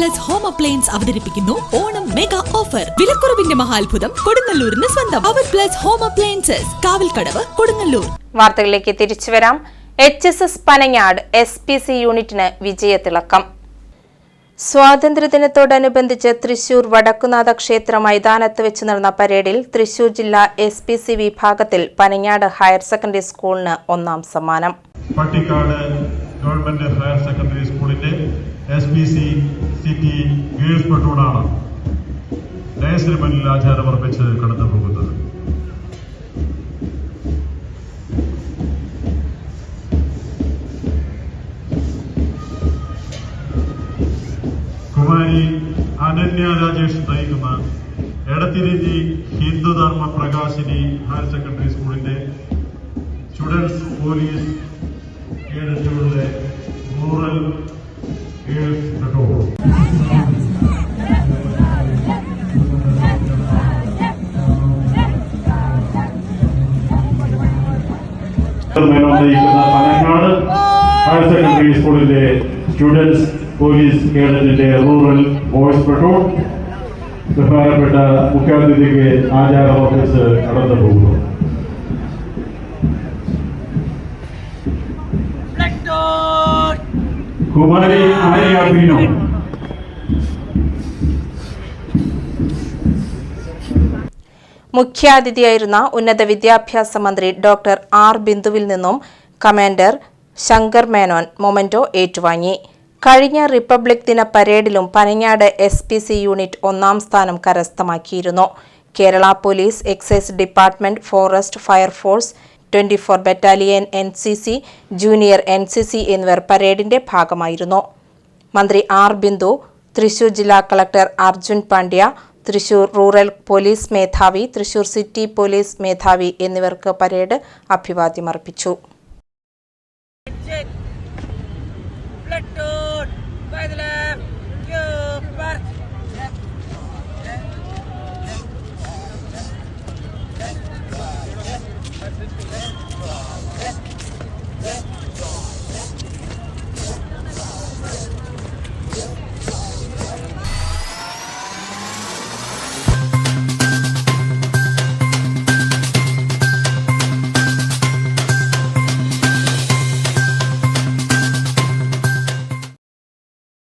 Plus home appliance അവതരിപ്പിക്കുന്നു. Onam mega offer വിലക്കുറവിന്റെ മഹാത്ഭുതം കൊടുങ്ങല്ലൂരിന് സ്വന്തം. അവർ plus home appliances Kavalkadavu Kodungallur. വാർത്തകളിലേക്ക് തിരിച്ചു വരാം. H S S Panangad S P C യൂണിറ്റിന് വിജയത്തിളക്കം. സ്വാതന്ത്ര്യദിനത്തോടനുബന്ധിച്ച് തൃശൂർ വടക്കുനാഥ ക്ഷേത്ര മൈതാനത്ത് വെച്ച് നടന്ന പരേഡിൽ തൃശൂർ ജില്ലാ എസ് പി സി വിഭാഗത്തിൽ പനങ്ങാട് ഹയർ സെക്കൻഡറി സ്കൂളിന് ഒന്നാം സമ്മാനം. പട്ടിക്കാട് ഗവൺമെന്റ് ഹയർ സെക്കൻഡറി സ്കൂളിന്റെ S P C city girls പ്ലട്ടൂണാണ് ഡയസിന് മുന്നിൽ ആചാരമർപ്പിച്ച് കടന്നു പോകുന്നത്. കുമാരി അനന്യ രാജേഷ് നയിക്കുന്ന എടത്തിരിഞ്ഞി ഹിന്ദുധർമ്മ പ്രകാശിനി ഹയർ സെക്കൻഡറി സ്കൂളിന്റെ സ്റ്റുഡൻസ് പോലീസ് കേഡറ്റുകളുടെ മേനോൻ നയിക്കുന്ന പനങ്ങാട് ഹയർ സെക്കൻഡറി സ്കൂളിലെ സ്റ്റുഡൻസ് പോലീസ് കേഡറ്റിന്റെ റൂറൽ ബോയ്സ് പെട്രോൾ. ബഹുമാനപ്പെട്ട മുഖ്യാതിഥിക്ക് ആചാര ഓഫീസ് കടന്നു പോകുന്നു. കുമാരി ആര്യ മുഖ്യാതിഥിയായിരുന്ന ഉന്നത വിദ്യാഭ്യാസ മന്ത്രി ഡോക്ടർ ആർ ബിന്ദുവിൽ നിന്നും കമാൻഡർ ശങ്കർ മേനോൻ മൊമന്റോ ഏറ്റുവാങ്ങി. കഴിഞ്ഞ റിപ്പബ്ലിക് ദിന പരേഡിലും Panangad S P C unit ഒന്നാം സ്ഥാനം കരസ്ഥമാക്കിയിരുന്നു. Kerala police excise department forest fire force twenty four battalion N C C junior N C C എന്നിവർ പരേഡിന്റെ ഭാഗമായിരുന്നു. മന്ത്രി ആർ ബിന്ദു തൃശൂർ ജില്ലാ collector Arjun Pandya Thrissur rural police മേധാവി തൃശൂർ സിറ്റി പോലീസ് മേധാവി എന്നിവർക്ക് പരേഡ് അഭിവാദ്യമർപ്പിച്ചു